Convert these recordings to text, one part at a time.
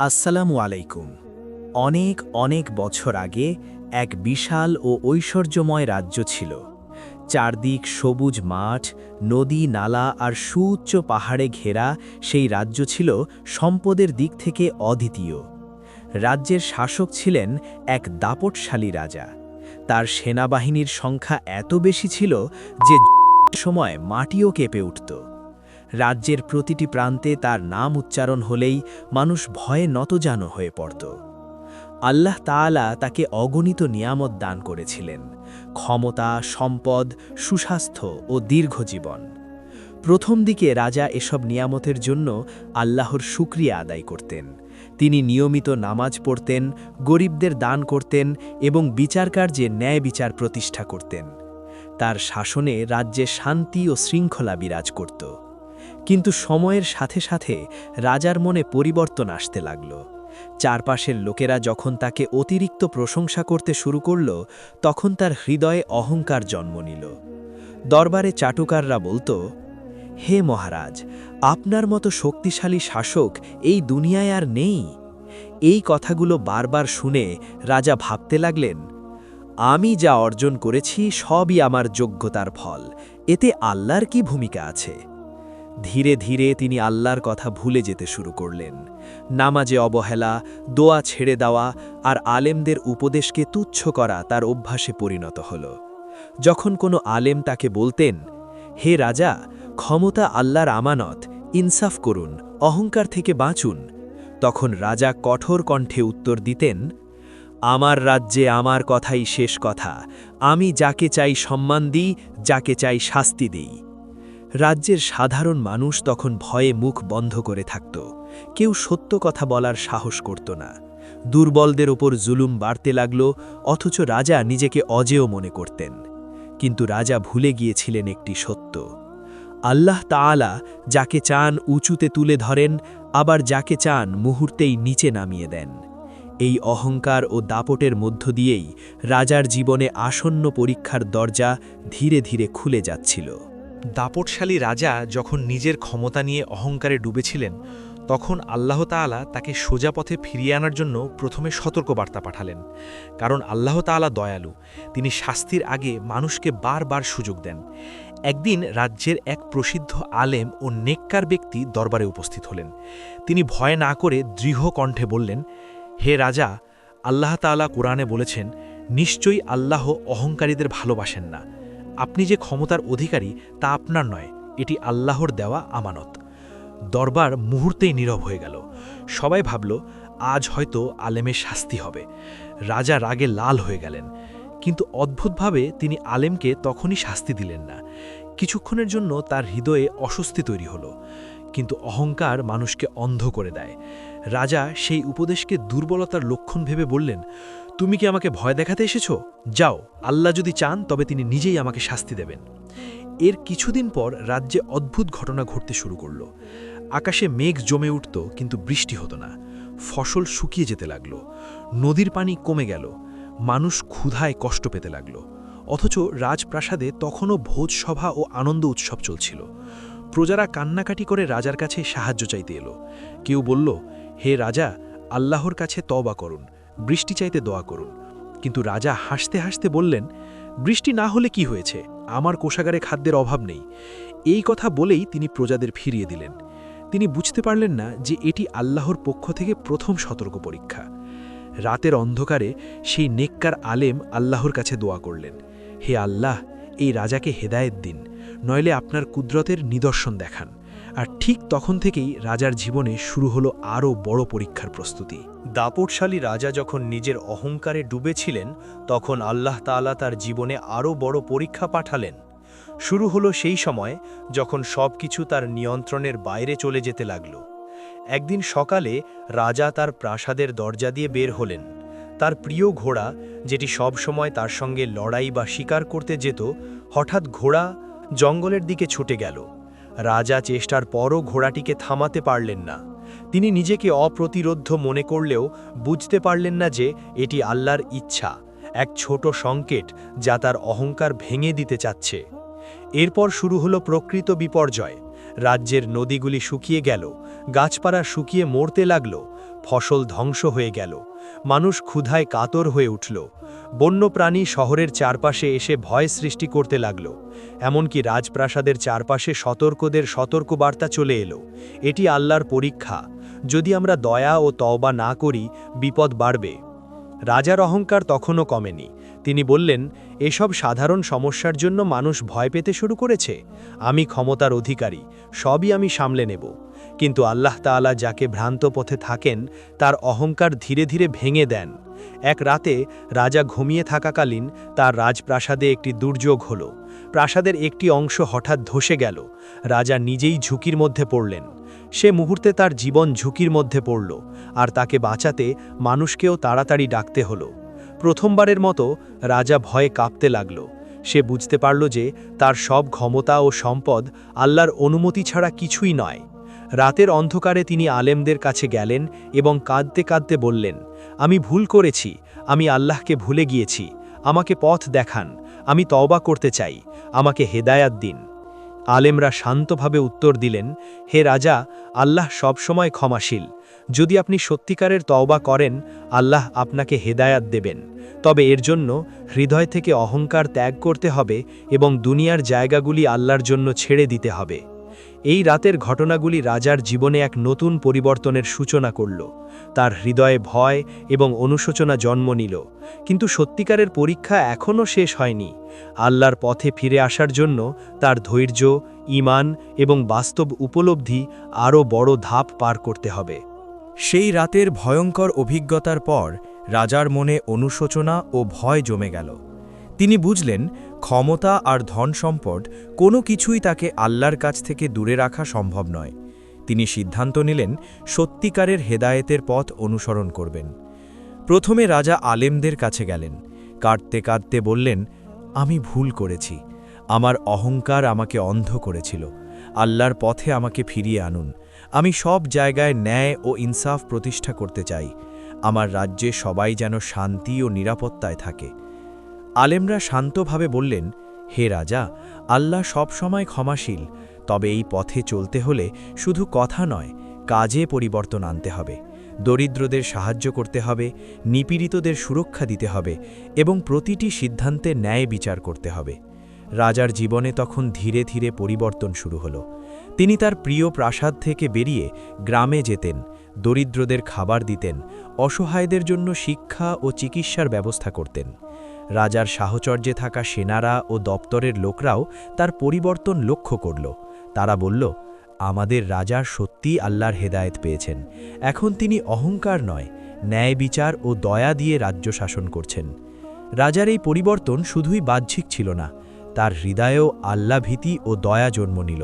আসসালামু আলাইকুম। অনেক অনেক বছর আগে এক বিশাল ও ঐশ্বর্যময় রাজ্য ছিল। চারদিক সবুজ মাঠ, নদী, নালা আর সুউচ্চ পাহাড়ে ঘেরা সেই রাজ্য ছিল সম্পদের দিক থেকে অদ্বিতীয়। রাজ্যের শাসক ছিলেন এক দাপটশালী রাজা। তার সেনাবাহিনীর সংখ্যা এত বেশি ছিল যে সময় মাটিও কেঁপে উঠত। রাজ্যের প্রতিটি প্রান্তে তার নাম উচ্চারণ হলেই মানুষ ভয়ে নতজানো হয়ে পড়ত। আল্লাহ তাআলা তাকে অগণিত নিয়ামত দান করেছিলেন। ক্ষমতা, সম্পদ, সুস্বাস্থ্য ও দীর্ঘজীবন প্রথম দিকে রাজা এসব নিয়ামতের জন্য আল্লাহর শুক্রিয়া আদায় করতেন। তিনি নিয়মিত নামাজ পড়তেন, গরিবদের দান করতেন এবং বিচারকার্যে ন্যায় বিচার প্রতিষ্ঠা করতেন। তার শাসনে রাজ্যে শান্তি ও শৃঙ্খলা বিরাজ করত। কিন্তু সময়ের সাথে সাথে রাজার মনে পরিবর্তন আসতে লাগল। চারপাশের লোকেরা যখন তাকে অতিরিক্ত প্রশংসা করতে শুরু করল, তখন তার হৃদয়ে অহংকার জন্ম নিল। দরবারে চাটুকাররা বলতো, হে মহারাজ, আপনার মতো শক্তিশালী শাসক এই দুনিয়ায় আর নেই। এই কথাগুলো বারবার শুনে রাজা ভাবতে লাগলেন, আমি যা অর্জন করেছি সবই আমার যোগ্যতার ফল। এতে আল্লাহর কি ভূমিকা আছে? ধীরে ধীরে তিনি আল্লাহর কথা ভুলে যেতে শুরু করলেন। নামাজে অবহেলা, দোয়া ছেড়ে দেওয়া আর আলেমদের উপদেশকে তুচ্ছ করা তার অভ্যাসে পরিণত হল। যখন কোনো আলেম তাকে বলতেন, হে রাজা, ক্ষমতা আল্লাহর আমানত, ইনসাফ করুন, অহংকার থেকে বাঁচুন। তখন রাজা কঠোর কণ্ঠে উত্তর দিতেন, আমার রাজ্যে আমার কথাই শেষ কথা। আমি যাকে চাই সম্মান দিই, যাকে চাই শাস্তি দিই। রাজ্যের সাধারণ মানুষ তখন ভয়ে মুখ বন্ধ করে থাকত। কেউ সত্য কথা বলার সাহস করত না। দুর্বলদের ওপর জুলুম বাড়তে লাগল, অথচ রাজা নিজেকে অজেয় মনে করতেন। কিন্তু রাজা ভুলে গিয়েছিলেন একটি সত্য। আল্লাহ তাআলা যাকে চান উঁচুতে তুলে ধরেন, আবার যাকে চান মুহূর্তেই নিচে নামিয়ে দেন। এই অহংকার ও দাপটের মধ্য দিয়েই রাজার জীবনে আসন্ন পরীক্ষার দরজা ধীরে ধীরে খুলে যাচ্ছিল। দাপটশালী রাজা যখন নিজের ক্ষমতা নিয়ে অহংকারে ডুবেছিলেন, তখন আল্লাহ তাআলা তাকে সোজা পথে ফিরিয়ে আনার জন্য প্রথমে সতর্কবার্তা পাঠালেন। কারণ আল্লাহ তাআলা দয়ালু, তিনি শাস্তির আগে মানুষকে বারবার সুযোগ দেন। একদিন রাজ্যের এক প্রসিদ্ধ আলেম ও নেককার ব্যক্তি দরবারে উপস্থিত হলেন। তিনি ভয় না করে দৃঢ় কণ্ঠে বললেন, হে রাজা, আল্লাহ তাআলা কোরআনে বলেছেন, নিশ্চয়ই আল্লাহ অহংকারীদের ভালোবাসেন না। আপনি যে ক্ষমতার অধিকারী, তা আপনার নয়, এটি আল্লাহর দেওয়া আমানত। দরবার মুহূর্তেই নীরব হয়ে গেল। সবাই ভাবল, আজ হয়তো আলেমের শাস্তি হবে। রাজা রাগে লাল হয়ে গেলেন। কিন্তু অদ্ভুতভাবে তিনি আলেমকে তখনই শাস্তি দিলেন না। কিছুক্ষণের জন্য তার হৃদয়ে অস্বস্তি তৈরি হলো। কিন্তু অহংকার মানুষকে অন্ধ করে দেয়। রাজা সেই উপদেশকে দুর্বলতার লক্ষণ ভেবে বললেন তুমি কি আমাকে ভয় দেখাতে এসেছ? যাও, আল্লাহ যদি চান, তবে তিনি নিজেই আমাকে শাস্তি দেবেন। এর কিছুদিন পর রাজ্যে অদ্ভুত ঘটনা ঘটতে শুরু করল। আকাশে মেঘ জমে উঠত, কিন্তু বৃষ্টি হতো না। ফসল শুকিয়ে যেতে লাগল। নদীর পানি কমে গেল। মানুষ ক্ষুধায় কষ্ট পেতে লাগল। অথচ রাজপ্রাসাদে তখনও ভোজসভা ও আনন্দ উৎসব চলছিল। প্রজারা কান্নাকাটি করে রাজার কাছে সাহায্য চাইতে এলো। কেউ বলল, হে রাজা, আল্লাহর কাছে তবা করুন। বৃষ্টি চাইতে দোয়া করুন। কিন্তু রাজা হাসতে হাসতে বললেন, বৃষ্টি না হলে কি হয়েছে? আমার কোষাগারে খাদ্যের অভাব নেই। এই কথা বলেই তিনি প্রজাদের ফিরিয়ে দিলেন। তিনি বুঝতে পারলেন না যে এটি আল্লাহর পক্ষ থেকে প্রথম সতর্ক পরীক্ষা। রাতের অন্ধকারে সেই নেককার আলেম আল্লাহর কাছে দোয়া করলেন, হে আল্লাহ, এই রাজাকে হেদায়েত দিন, নইলে আপনার কুদরতের নিদর্শন দেখান। আর ঠিক তখন থেকেই রাজার জীবনে শুরু হলো আরও বড় পরীক্ষার প্রস্তুতি। দাপটশালী রাজা যখন নিজের অহংকারে ডুবেছিলেন, তখন আল্লাহ তাআলা তার জীবনে আরও বড় পরীক্ষা পাঠালেন। শুরু হলো সেই সময় যখন সব কিছু তার নিয়ন্ত্রণের বাইরে চলে যেতে লাগল। একদিন সকালে রাজা তার প্রাসাদের দরজা দিয়ে বের হলেন। তার প্রিয় ঘোড়া, যেটি সব সময় তার সঙ্গে লড়াই বা শিকার করতে যেত, হঠাৎ ঘোড়া জঙ্গলের দিকে ছুটে গেল। রাজা চেষ্টার পরও ঘোড়াটিকে থামাতে পারলেন না। তিনি নিজেকে অপ্রতিরোধ্য মনে করলেও বুঝতে পারলেন না যে এটি আল্লাহর ইচ্ছা, এক ছোট সংকেট যা তার অহংকার ভেঙে দিতে চাচ্ছে। এরপর শুরু হলো প্রকৃত বিপর্যয়। রাজ্যের নদীগুলি শুকিয়ে গেল, গাছপালা শুকিয়ে মরতে লাগল, ফসল ধ্বংস হয়ে গেল, মানুষ ক্ষুধায় কাতর হয়ে উঠল। বন্যপ্রাণী শহরের চারপাশে এসে ভয় সৃষ্টি করতে লাগল, এমনকি রাজপ্রাসাদের চারপাশে সতর্কদের সতর্কবার্তা চলে এলো। এটি আল্লাহর পরীক্ষা। যদি আমরা দয়া ও তওবা না করি, বিপদ বাড়বে। রাজার অহংকার তখনও কমেনি। তিনি বললেন, এসব সাধারণ সমস্যার জন্য মানুষ ভয় পেতে শুরু করেছে। আমি ক্ষমতার অধিকারী। সবই আমি সামলে নেব। কিন্তু আল্লাহ তাআলা যাকে ভ্রান্ত পথে থাকেন, তার অহংকার ধীরে ধীরে ভেঙে দেন। এক রাতে রাজা ঘুমিয়ে থাকাকালীন তার রাজপ্রাসাদে একটি দুর্যোগ হল। প্রাসাদের একটি অংশ হঠাৎ ধসে গেল। রাজা নিজেই ঝুঁকির মধ্যে পড়লেন। সে মুহূর্তে তার জীবন ঝুঁকির মধ্যে পড়ল, আর তাকে বাঁচাতে মানুষকেও তাড়াতাড়ি ডাকতে হলো। প্রথমবারের মতো রাজা ভয়ে কাঁপতে লাগল। সে বুঝতে পারল যে তার সব ক্ষমতা ও সম্পদ আল্লাহর অনুমতি ছাড়া কিছুই নয়। রাতের অন্ধকারে তিনি আলেমদের কাছে গেলেন এবং কাঁদতে কাঁদতে বললেন, আমি ভুল করেছি, আমি আল্লাহকে ভুলে গিয়েছি, আমাকে পথ দেখান, আমি তওবা করতে চাই, আমাকে হেদায়াত দিন। আলেমরা শান্তভাবে উত্তর দিলেন, হে রাজা, আল্লাহ সবসময় ক্ষমাশীল। যদি আপনি সত্যিকারের তওবা করেন, আল্লাহ আপনাকে হেদায়াত দেবেন। তবে এর জন্য হৃদয় থেকে অহংকার ত্যাগ করতে হবে এবং দুনিয়ার জায়গাগুলি আল্লাহর জন্য ছেড়ে দিতে হবে। এই রাতের ঘটনাগুলি রাজার জীবনে এক নতুন পরিবর্তনের সূচনা করল। তার হৃদয়ে ভয় এবং অনুশোচনা জন্ম নিল। কিন্তু সত্যিকারের পরীক্ষা এখনও শেষ হয়নি। আল্লাহর পথে ফিরে আসার জন্য তার ধৈর্য, ঈমান এবং বাস্তব উপলব্ধি আরও বড় ধাপ পার করতে হবে। সেই রাতের ভয়ঙ্কর অভিজ্ঞতার পর রাজার মনে অনুশোচনা ও ভয় জমে গেল। তিনি বুঝলেন, ক্ষমতা আর ধন সম্পদ কোনো কিছুই তাকে আল্লাহর কাছ থেকে দূরে রাখা সম্ভব নয়। তিনি সিদ্ধান্ত নিলেন, সত্যিকারের হেদায়েতের পথ অনুসরণ করবেন। প্রথমে রাজা আলেমদের কাছে গেলেন। কাঁদতে কাঁদতে বললেন, আমি ভুল করেছি। আমার অহংকার আমাকে অন্ধ করেছিল। আল্লাহর পথে আমাকে ফিরিয়ে আনুন। আমি সব জায়গায় ন্যায় ও ইনসাফ প্রতিষ্ঠা করতে চাই। আমার রাজ্যে সবাই যেন শান্তি ও নিরাপত্তায় থাকে। আলেমরা শান্তভাবে বললেন, হে রাজা, আল্লাহ সব সময় ক্ষমাশীল, তবে এই পথে চলতে হলে শুধু কথা নয়, কাজে পরিবর্তন আনতে হবে। দরিদ্রদের সাহায্য করতে হবে, নিপীড়িতদের সুরক্ষা দিতে হবে এবং প্রতিটি সিদ্ধান্তে ন্যায় বিচার করতে হবে। রাজার জীবনে তখন ধীরে ধীরে পরিবর্তন শুরু হলো। তিনি তার প্রিয় প্রাসাদ থেকে বেরিয়ে গ্রামে যেতেন, দরিদ্রদের খাবার দিতেন, অসহায়দের জন্য শিক্ষা ও চিকিৎসার ব্যবস্থা করতেন। রাজার সাহচর্যে থাকা সেনারা ও দপ্তরের লোকরাও তার পরিবর্তন লক্ষ্য করল। তারা বলল, আমাদের রাজা সত্যি আল্লাহর হেদায়েত পেয়েছেন। এখন তিনি অহংকার নয়, ন্যায় বিচার ও দয়া দিয়ে রাজ্য শাসন করছেন। রাজার এই পরিবর্তন শুধুই বাহ্যিক ছিল না, তার হৃদয়েও আল্লাহ ভীতি ও দয়া জন্ম নিল।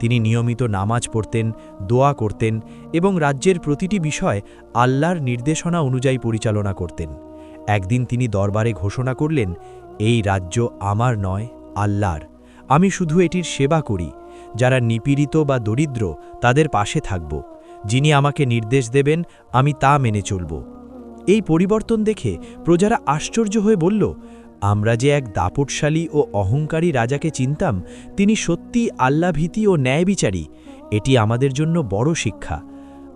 তিনি নিয়মিত নামাজ পড়তেন, দোয়া করতেন এবং রাজ্যের প্রতিটি বিষয় আল্লাহর নির্দেশনা অনুযায়ী পরিচালনা করতেন। একদিন তিনি দরবারে ঘোষণা করলেন, এই রাজ্য আমার নয়, আল্লাহর। আমি শুধু এটির সেবা করি। যারা নিপীড়িত বা দরিদ্র, তাদের পাশে থাকব। যিনি আমাকে নির্দেশ দেবেন, আমি তা মেনে চলব। এই পরিবর্তন দেখে প্রজারা আশ্চর্য হয়ে বলল, আমরা যে এক দাপটশালী ও অহংকারী রাজাকে চিনতাম, তিনি সত্যি আল্লাভীতি ও ন্যায়বিচারী। এটি আমাদের জন্য বড় শিক্ষা।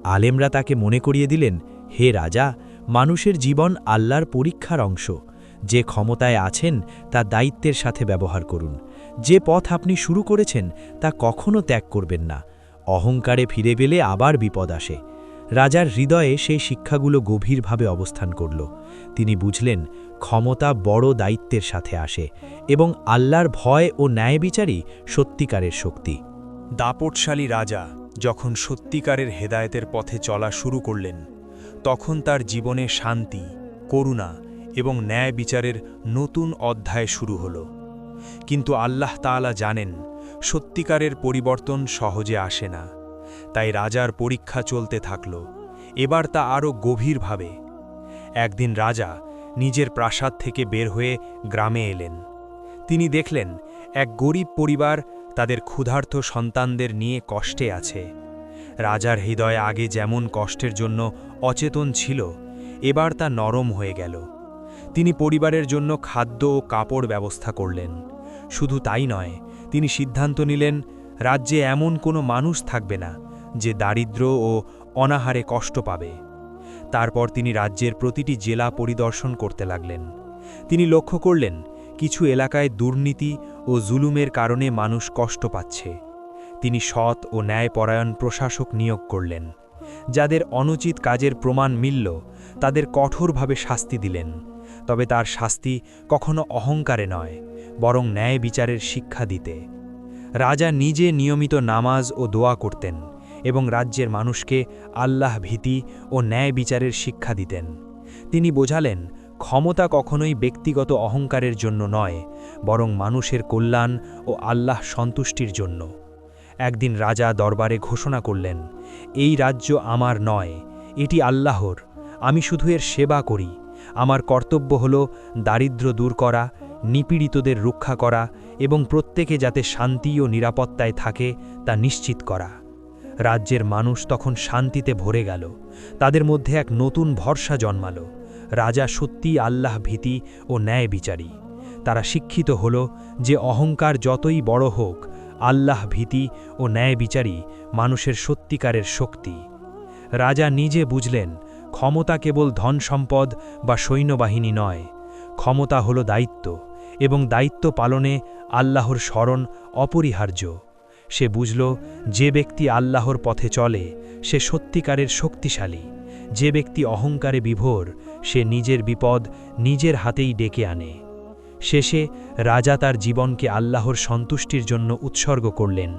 আলেমরা তাকে মনে করিয়ে দিলেন, হে রাজা মানুষের জীবন আল্লাহর পরীক্ষার অংশ। যে ক্ষমতায় আছেন, তা দায়িত্বের সাথে ব্যবহার করুন। যে পথ আপনি শুরু করেছেন, তা কখনো ত্যাগ করবেন না। অহংকারে ফিরে গেলে আবার বিপদ আসে। রাজার হৃদয়ে সেই শিক্ষাগুলো গভীরভাবে অবস্থান করল। তিনি বুঝলেন, ক্ষমতা বড় দায়িত্বের সাথে আসে এবং আল্লাহর ভয় ও ন্যায়বিচারই সত্যিকারের শক্তি। দাপটশালী রাজা যখন সত্যিকারের হেদায়েতের পথে চলা শুরু করলেন তখন তার জীবনে শান্তি, করুণা এবং ন্যায় বিচারের নতুন অধ্যায় শুরু হল। কিন্তু আল্লাহ তাআলা জানেন, সত্যিকারের পরিবর্তন সহজে আসে না। তাই রাজার পরীক্ষা চলতে থাকল। এবার তা আরও গভীরভাবে। একদিন রাজা নিজের প্রাসাদ থেকে বের হয়ে গ্রামে এলেন। তিনি দেখলেন, এক গরিব পরিবার তাদের ক্ষুধার্ত সন্তানদের নিয়ে কষ্টে আছে। রাজার হৃদয়ে আগে যেমন কষ্টের জন্য অচেতন ছিল, এবার তা নরম হয়ে গেল। তিনি পরিবারের জন্য খাদ্য ও কাপড় ব্যবস্থা করলেন। শুধু তাই নয়, তিনি সিদ্ধান্ত নিলেন, রাজ্যে এমন কোনো মানুষ থাকবে না যে দারিদ্র ও অনাহারে কষ্ট পাবে। তারপর তিনি রাজ্যের প্রতিটি জেলা পরিদর্শন করতে লাগলেন। তিনি লক্ষ্য করলেন, কিছু এলাকায় দুর্নীতি ও জুলুমের কারণে মানুষ কষ্ট পাচ্ছে। তিনি সৎ ও ন্যায়পরায়ণ প্রশাসক নিয়োগ করলেন। যাদের অনুচিত কাজের প্রমাণ মিলল, তাদের কঠোরভাবে শাস্তি দিলেন। তবে তার শাস্তি কখনো অহংকারে নয়, বরং ন্যায় বিচারের শিক্ষা দিতে। রাজা নিজে নিয়মিত নামাজ ও দোয়া করতেন এবং রাজ্যের মানুষকে আল্লাহ ভীতি ও ন্যায় বিচারের শিক্ষা দিতেন। তিনি বোঝালেন, ক্ষমতা কখনোই ব্যক্তিগত অহংকারের জন্য নয়, বরং মানুষের কল্যাণ ও আল্লাহ সন্তুষ্টির জন্য। একদিন রাজা দরবারে ঘোষণা করলেন, এই রাজ্য আমার নয়, এটি আল্লাহর। আমি শুধু এর সেবা করি। আমার কর্তব্য হল দারিদ্র্য দূর করা, নিপীড়িতদের রক্ষা করা এবং প্রত্যেকে যাতে শান্তি ও নিরাপত্তায় থাকে তা নিশ্চিত করা। রাজ্যের মানুষ তখন শান্তিতে ভরে গেল। তাদের মধ্যে এক নতুন ভরসা জন্মাল। রাজা সত্যিই আল্লাহ ভীতি ও ন্যায় বিচারী। তারা শিক্ষিত হল যে অহংকার যতই বড় হোক আল্লাহ ভীতি ও ন্যায় বিচারী মানুষের সত্যিকারের শক্তি। রাজা নিজে বুঝলেন, ক্ষমতা কেবল ধন সম্পদ বা সৈন্যবাহিনী নয়, ক্ষমতা হল দায়িত্ব, এবং দায়িত্ব পালনে আল্লাহর স্মরণ অপরিহার্য। সে বুঝল, যে ব্যক্তি আল্লাহর পথে চলে, সে সত্যিকারের শক্তিশালী, যে ব্যক্তি অহংকারে বিভোর, সে নিজের বিপদ নিজের হাতেই ডেকে আনে। শেষে রাজা তার জীবনকে আল্লাহর সন্তুষ্টির জন্য উৎসর্গ করলেন।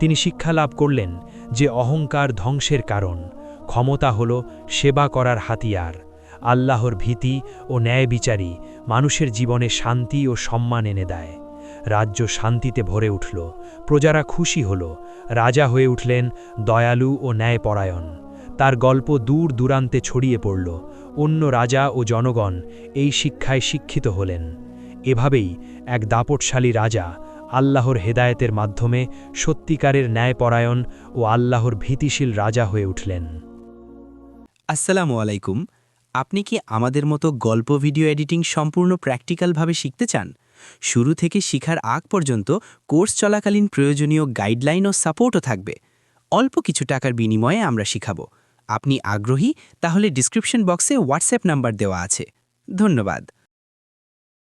তিনি শিক্ষা লাভ করলেন যে অহংকার ধ্বংসের কারণ। ক্ষমতা হল সেবা করার হাতিয়ার। আল্লাহর ভীতি ও ন্যায় বিচারী মানুষের জীবনে শান্তি ও সম্মান এনে দেয়। রাজ্য শান্তিতে ভরে উঠল। প্রজারা খুশি হল। রাজা হয়ে উঠলেন দয়ালু ও ন্যায়পরায়ণ। তার গল্প দূর দূরান্তে ছড়িয়ে পড়ল। অন্য রাজা ও জনগণ এই শিক্ষায় শিক্ষিত হলেন। এভাবেই এক দাপটশালী রাজা আল্লাহর হেদায়েতের মাধ্যমে সত্যিকারের ন্যায়পরায়ণ ও আল্লাহর ভীতিশীল রাজা হয়ে উঠলেন। আসসালামু আলাইকুম। আপনি কি আমাদের মতো গল্প ভিডিও এডিটিং সম্পূর্ণ প্র্যাকটিক্যালভাবে শিখতে চান? শুরু থেকে শিখার আগ পর্যন্ত কোর্স চলাকালীন প্রয়োজনীয় গাইডলাইন ও সাপোর্টও থাকবে। অল্প কিছু টাকার বিনিময়ে আমরা শিখাব। আপনি আগ্রহী? তাহলে ডিসক্রিপশন বক্সে হোয়াটসঅ্যাপ নাম্বার দেওয়া আছে। ধন্যবাদ।